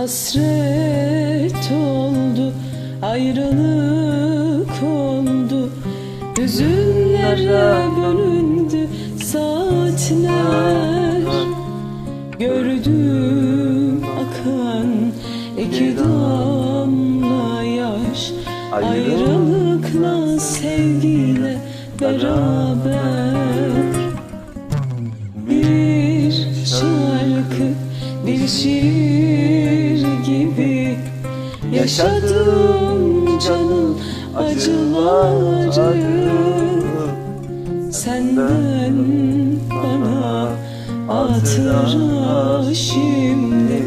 hasret oldu Ayrılık oldu. Hüzünlere bölündü saatler. Gördüm akan iki damla yaş. Ayrılıkla sevgiyle beraber. Bir şarkı bir şiir Yaşadım canım acıları Senden bana hatıra şimdi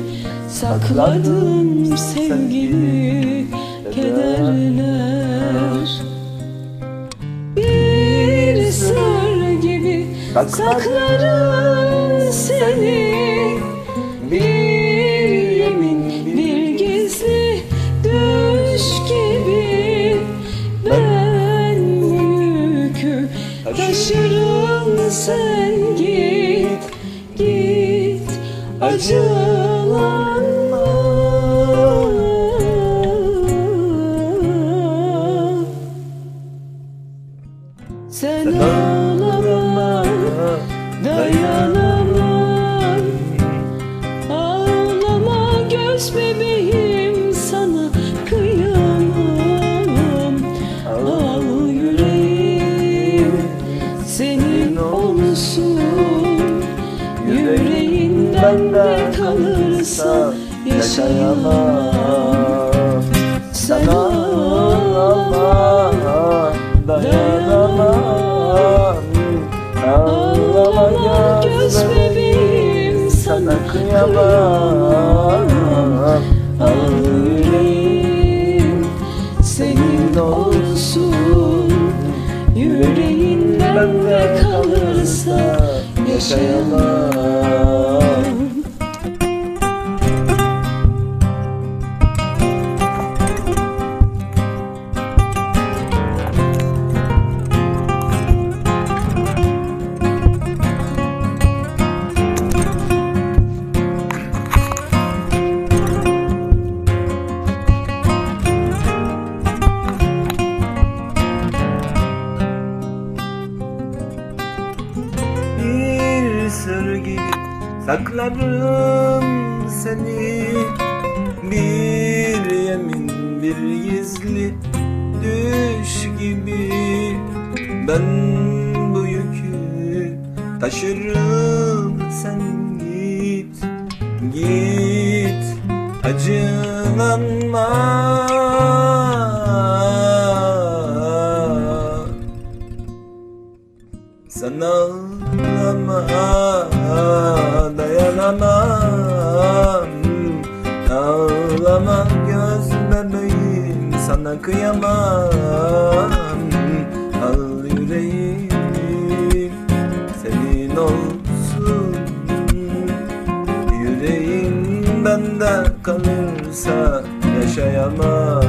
Sakladım sevgili kederler. Bir sır gibi saklarım seni taşırım sen git git acılanma bende kalırsa yaşayamam. Sen ağlama dayanamam. Ağlama göz bebeğim sana kıyamam. Al yüreğim senin olsun. Yüreğin bende kalırsa yaşayamam saklarım seni Bir yemin bir gizli düş gibi. Ben bu yükü taşırım sen git Git. Acılanma sana kıyamam. Al yüreğim senin olsun. Yüreğin bende kalırsa yaşayamam.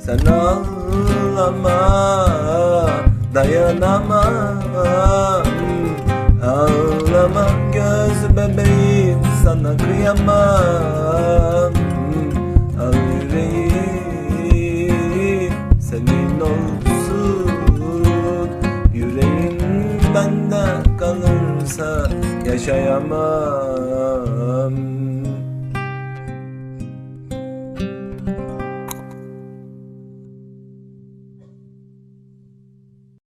Sen ağlama dayanamam senin olsun. Yüreğin bende kalırsa yaşayamam.